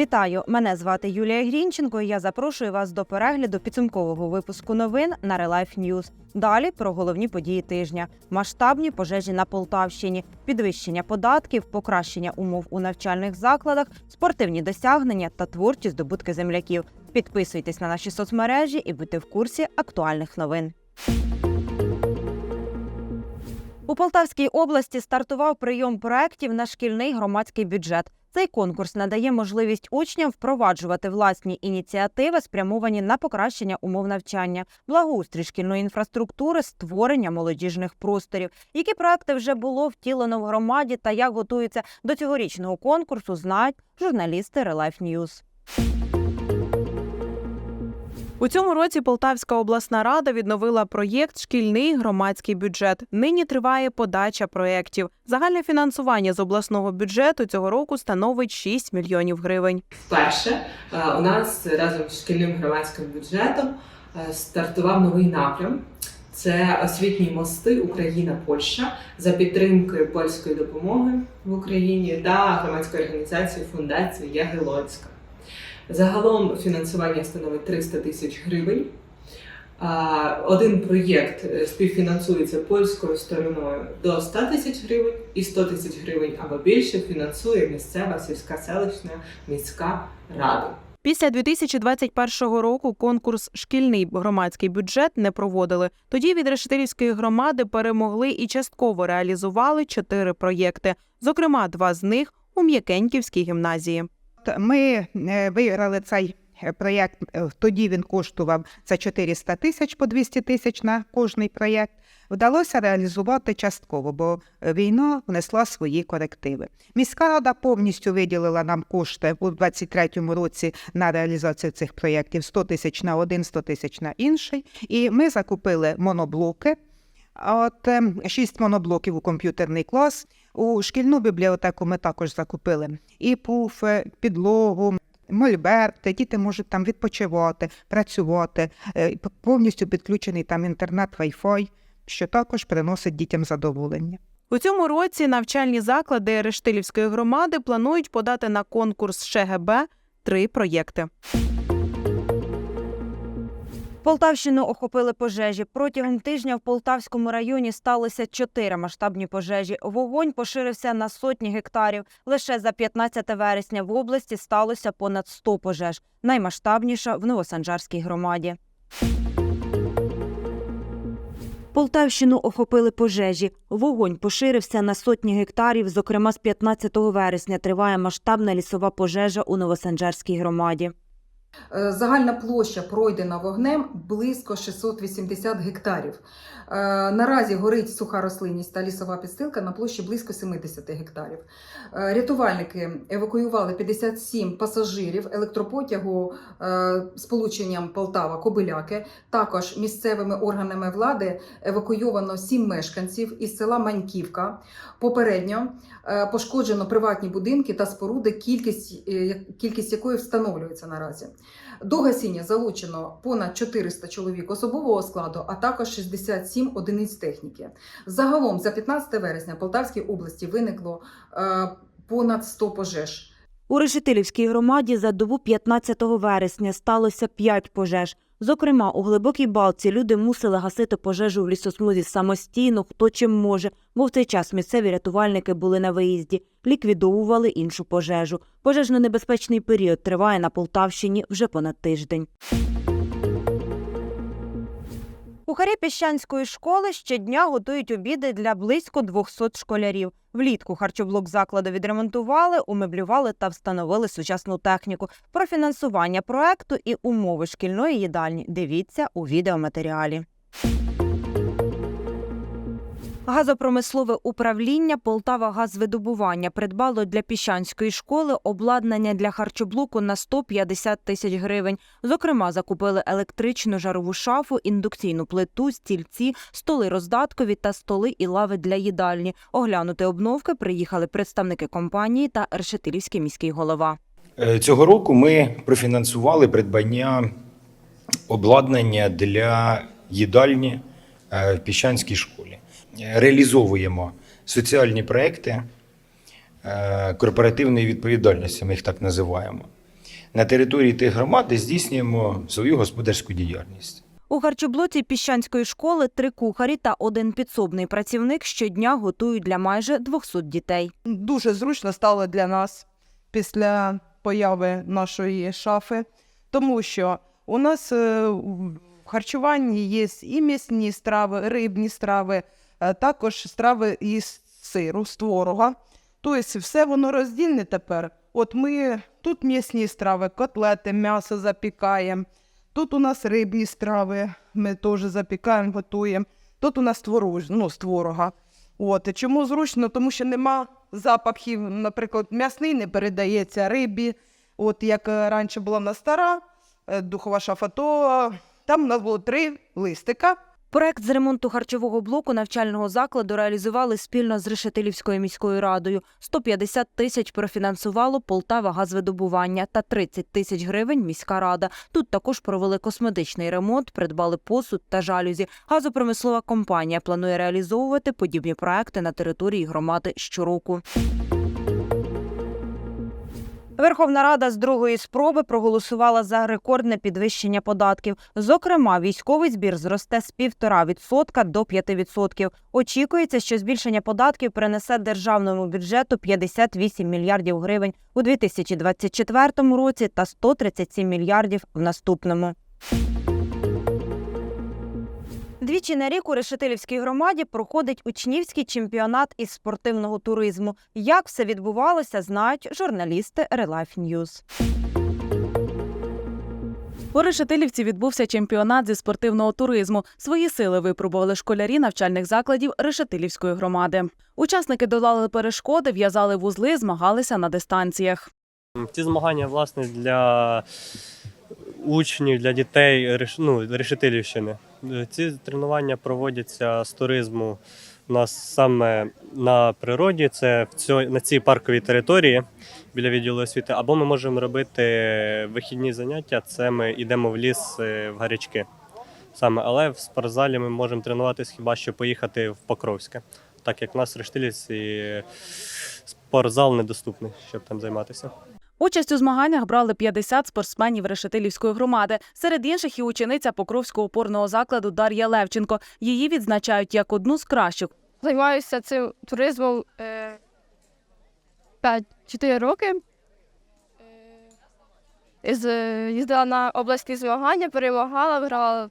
Вітаю! Мене звати Юлія Грінченко. і Я запрошую вас до перегляду підсумкового випуску новин на Релайф Ньюз. Далі про головні події тижня: масштабні пожежі на Полтавщині, підвищення податків, покращення умов у навчальних закладах, спортивні досягнення та творчі здобутки земляків. Підписуйтесь на наші соцмережі і будьте в курсі актуальних новин. У Полтавській області стартував прийом проєктів на шкільний громадський бюджет. Цей конкурс надає можливість учням впроваджувати власні ініціативи, спрямовані на покращення умов навчання, благоустрій шкільної інфраструктури, створення молодіжних просторів. Які проекти вже було втілено в громаді та як готуються до цьогорічного конкурсу, знають журналісти Релайф Ньюз. У цьому році Полтавська обласна рада відновила проєкт Шкільний громадський бюджет. Нині триває подача проєктів. Загальне фінансування з обласного бюджету цього року становить 6 мільйонів гривень. Вперше е, у нас разом з шкільним громадським бюджетом е, стартував новий напрям. Це освітні мости Україна-Польща за підтримки польської допомоги в Україні та громадської організації фундації Ягелонська. Загалом фінансування становить 300 тисяч гривень. Один проєкт е, співфінансується польською стороною до 100 тисяч гривень і 100 тисяч гривень або більше фінансує місцева сільська селищна міська рада. Після 2021 року конкурс Шкільний громадський бюджет не проводили. Тоді від Решетилівської громади перемогли і частково реалізували чотири проєкти. Зокрема, два з них у М'якеньківській гімназії. Ми е, виграли цей е, проєкт. е, Тоді він коштував за 400 тисяч по 200 тисяч на кожний проєкт. Вдалося реалізувати частково, бо війна внесла свої корективи. Міська рада повністю виділила нам кошти у 2023 році на реалізацію цих проєктів 100 тисяч на один, 100 тисяч на інший. І ми закупили моноблоки. От ем, шість моноблоків у комп'ютерний клас. У шкільну бібліотеку ми також закупили і пуфи, підлогу, мольберти. Діти можуть там відпочивати, працювати. Е, Повністю підключений там інтернет, Wi-Fi, що також приносить дітям задоволення. У цьому році навчальні заклади Рештилівської громади планують подати на конкурс ШГБ три проєкти. Полтавщину охопили пожежі. Протягом тижня в Полтавському районі сталося чотири масштабні пожежі. Вогонь поширився на сотні гектарів. Лише за 15 вересня в області сталося понад 100 пожеж. Наймасштабніша в Новосанжарській громаді. Полтавщину охопили пожежі. Вогонь поширився на сотні гектарів. Зокрема, з 15 вересня триває масштабна лісова пожежа у Новосанжарській громаді. Е, Загальна площа пройдена вогнем близько 680 гектарів. Е, Наразі горить суха рослинність та лісова підстилка на площі близько 70 гектарів. Е, Рятувальники евакуювали 57 пасажирів електропотягу сполученням Полтава-Кобиляки. Також місцевими органами влади евакуйовано 7 мешканців із села Маньківка. Попередньо пошкоджено приватні будинки та споруди, кількість, е, кількість якої встановлюється наразі. До гасіння залучено понад 400 чоловік особового складу, а також 67 одиниць техніки. Загалом за 15 вересня Полтавській області виникло е, понад 100 пожеж. У Решетилівській громаді за добу 15 вересня сталося 5 пожеж. Зокрема, у глибокій балці люди мусили гасити пожежу в лісосмузі самостійно, хто чим може, бо в цей час місцеві рятувальники були на виїзді, ліквідовували іншу пожежу. Пожежно-небезпечний період триває на Полтавщині вже понад тиждень. Кухарі Піщанської школи щодня готують обіди для близько 200 школярів. Влітку харчоблок закладу відремонтували, умеблювали та встановили сучасну техніку. Про фінансування проекту і умови шкільної їдальні дивіться у відеоматеріалі. Газопромислове управління Полтава газвидобування придбало для піщанської школи обладнання для харчоблоку на 150 тисяч гривень. Зокрема, закупили електричну жарову шафу, індукційну плиту, стільці, столи роздаткові та столи і лави для їдальні. Оглянути обновки приїхали представники компанії та Решетилівський міський голова. Е, Цього року ми профінансували придбання обладнання для їдальні в Піщанській школі. Е, Реалізовуємо соціальні проекти е, корпоративної відповідальності, ми їх так називаємо. на території тих громад, де здійснюємо свою господарську діяльність. У харчоблоці піщанської школи три кухарі та один підсобний працівник щодня готують для майже 200 дітей. дуже зручно стало для нас після появи нашої шафи, тому що у нас е, харчуванні є і м'ясні страви, рибні страви, е, також страви із сиру, з творога. Тобто все воно роздільне тепер. От ми тут м'ясні страви, котлети, м'ясо запікаємо. Тут у нас рибні страви, ми теж запікаємо, готуємо. Тут у нас творож, ну, з творога. От. Чому зручно? Тому що нема запахів, наприклад, м'ясний не передається рибі. От як е, раніше була в нас стара е, духова шафа, то там у нас було три листика. Проект з ремонту харчового блоку навчального закладу реалізували спільно з Решетилівською міською радою. 150 тисяч профінансувало Полтава газвидобування та 30 тисяч гривень міська рада. Тут також провели косметичний ремонт, придбали посуд та жалюзі. Газопромислова компанія планує реалізовувати подібні проекти на території громади щороку. Верховна Рада з другої спроби проголосувала за рекордне підвищення податків. Зокрема, військовий збір зросте з 1,5% до 5%. Очікується, що збільшення податків принесе державному бюджету 58 мільярдів гривень у 2024 році та 137 мільярдів в наступному. Двічі на рік у Решетилівській громаді проходить учнівський чемпіонат із спортивного туризму. Як все відбувалося, знають журналісти Релайф Ньюз. У Решетилівці відбувся чемпіонат зі спортивного туризму. Свої сили випробували школярі навчальних закладів Решетилівської громади. Учасники долали перешкоди, в'язали вузли, змагалися на дистанціях. Ці змагання, власне, для учнів, для дітей ну, Решетилівщини. Ці тренування проводяться з туризму у нас саме на природі, це в цьо, на цій парковій території біля відділу освіти. Або ми можемо робити вихідні заняття, це ми йдемо в ліс е, в гарячки. Саме, але в спортзалі ми можемо тренуватись хіба що поїхати в Покровське, так як в нас в Рештилівці спортзал недоступний, щоб там займатися. Участь у змаганнях брали 50 спортсменів Решетилівської громади. Серед інших і учениця Покровського опорного закладу Дар'я Левченко. Її відзначають як одну з кращих. Займаюся цим туризмом е, 5-4 роки. Е, їздила на обласні змагання, перемагала, вигравала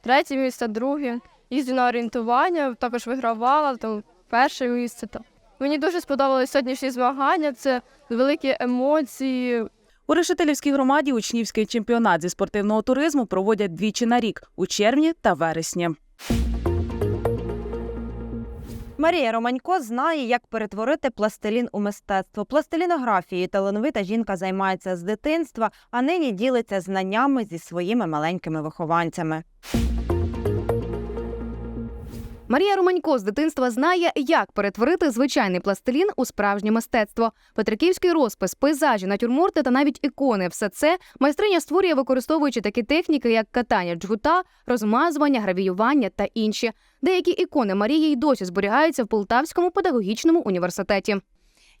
третє місце, друге. Їздила на орієнтування, також вигравала там перше місце. Там. Мені дуже сподобалися сьогоднішні змагання. Це великі емоції, У Решетилівській громаді учнівський чемпіонат зі спортивного туризму проводять двічі на рік у червні та вересні. Марія Романько знає, як перетворити пластилін у мистецтво. Пластилінографією талановита жінка займається з дитинства, а нині ділиться знаннями зі своїми маленькими вихованцями. Марія Романько з дитинства знає, як перетворити звичайний пластилін у справжнє мистецтво. Петриківський розпис, пейзажі, натюрморти та навіть ікони все це майстриня створює, використовуючи такі техніки, як катання джгута, розмазування, гравіювання та інші. Деякі ікони Марії й досі зберігаються в Полтавському педагогічному університеті.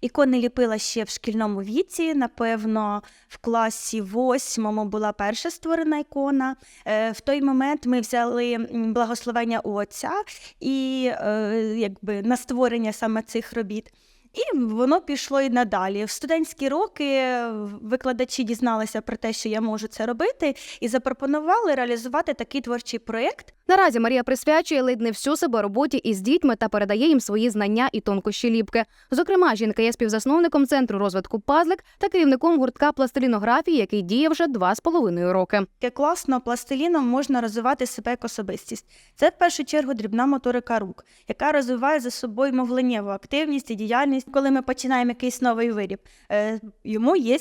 Ікони ліпила ще в шкільному віці. Напевно, в класі восьмому була перша створена ікона. Е, В той момент ми взяли благословення у отця і е, якби на створення саме цих робіт. І воно пішло і надалі. В студентські роки викладачі дізналися про те, що я можу це робити, і запропонували реалізувати такий творчий проєкт. Наразі Марія присвячує ледь не всю себе роботі із дітьми та передає їм свої знання і тонкощі ліпки. Зокрема, жінка є співзасновником центру розвитку Пазлик та керівником гуртка пластилінографії, який діє вже два з половиною роки. Як класно пластиліном можна розвивати себе як особистість. Це в першу чергу дрібна моторика рук, яка розвиває за собою мовленнєву активність і діяльність. Коли ми починаємо якийсь новий виріб, е, йому є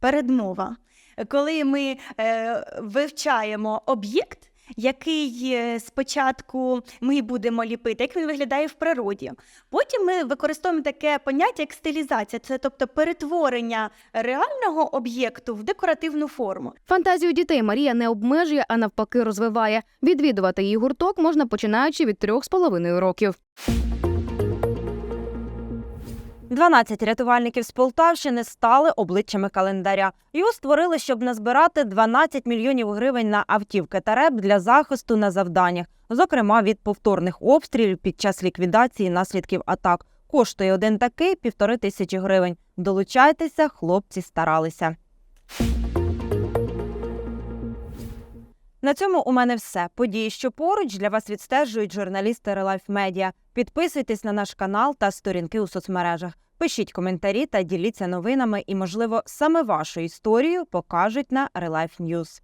передмова. Коли ми е, вивчаємо об'єкт, який е, спочатку ми будемо ліпити, як він виглядає в природі. Потім ми використовуємо таке поняття як стилізація, це тобто перетворення реального об'єкту в декоративну форму. Фантазію дітей Марія не обмежує, а навпаки розвиває. Відвідувати її гурток можна починаючи від трьох з половиною років. 12 рятувальників з Полтавщини стали обличчями календаря. Його створили, щоб назбирати 12 мільйонів гривень на автівки та реп для захисту на завданнях, зокрема від повторних обстрілів під час ліквідації наслідків атак. Коштує один такий півтори тисячі гривень. Долучайтеся, хлопці старалися. На цьому у мене все. Події, що поруч для вас відстежують журналісти Релайф Медіа. Підписуйтесь на наш канал та сторінки у соцмережах. Пишіть коментарі та діліться новинами, і, можливо, саме вашу історію покажуть на Релайф Ньюз.